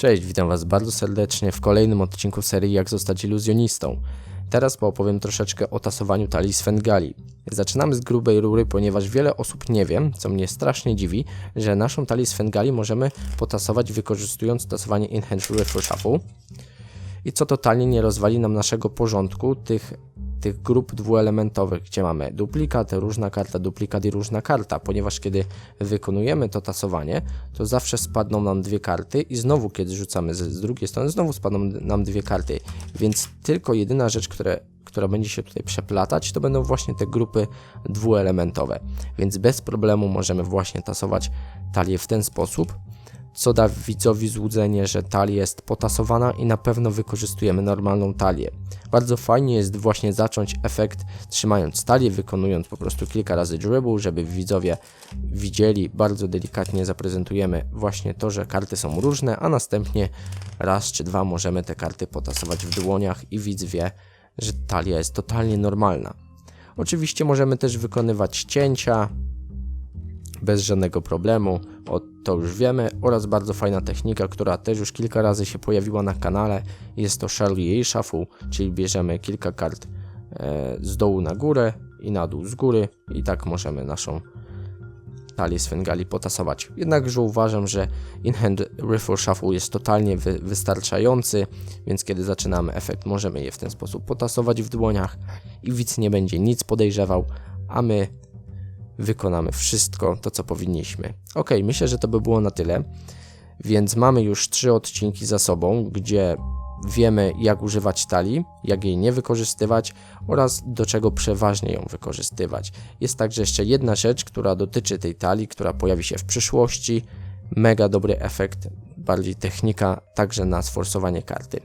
Cześć, witam Was bardzo serdecznie w kolejnym odcinku serii Jak zostać iluzjonistą. Teraz poopowiem troszeczkę o tasowaniu talii Svengali. Zaczynamy z grubej rury, ponieważ wiele osób nie wie, co mnie strasznie dziwi, że naszą talię Svengali możemy potasować wykorzystując tasowanie Enhanced Riffle Shuffle i co totalnie nie rozwali nam naszego porządku tych, tych grup dwuelementowych, gdzie mamy duplikat, różna karta, duplikat i różna karta, ponieważ kiedy wykonujemy to tasowanie, to zawsze spadną nam dwie karty i znowu kiedy rzucamy z, drugiej strony, znowu spadną nam dwie karty, więc tylko jedyna rzecz, które, która będzie się tutaj przeplatać, to będą właśnie te grupy dwuelementowe, więc bez problemu możemy właśnie tasować talię w ten sposób, co da widzowi złudzenie, że talia jest potasowana i na pewno wykorzystujemy normalną talię. Bardzo fajnie jest właśnie zacząć efekt trzymając talię, wykonując po prostu kilka razy dribble, żeby widzowie widzieli, bardzo delikatnie zaprezentujemy właśnie to, że karty są różne, a następnie raz czy dwa możemy te karty potasować w dłoniach i widz wie, że talia jest totalnie normalna. Oczywiście możemy też wykonywać cięcia, bez żadnego problemu, o to już wiemy, oraz bardzo fajna technika, która też już kilka razy się pojawiła na kanale, jest to Charlie Shuffle, czyli bierzemy kilka kart e, z dołu na górę i na dół z góry i tak możemy naszą talię Svengali potasować. Jednakże uważam, że In-Hand Riffle Shuffle jest totalnie wy wystarczający, więc kiedy zaczynamy efekt, możemy je w ten sposób potasować w dłoniach i widz nie będzie nic podejrzewał, a my wykonamy wszystko to, co powinniśmy. Ok, myślę, że to by było na tyle. Więc mamy już trzy odcinki za sobą, gdzie wiemy, jak używać talii, jak jej nie wykorzystywać oraz do czego przeważnie ją wykorzystywać. Jest także jeszcze jedna rzecz, która dotyczy tej talii, która pojawi się w przyszłości. Mega dobry efekt, bardziej technika, także na sforsowanie karty.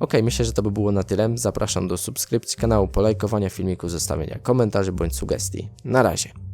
Ok, myślę, że to by było na tyle. Zapraszam do subskrypcji kanału, polajkowania filmiku, zostawienia komentarzy bądź sugestii. Na razie.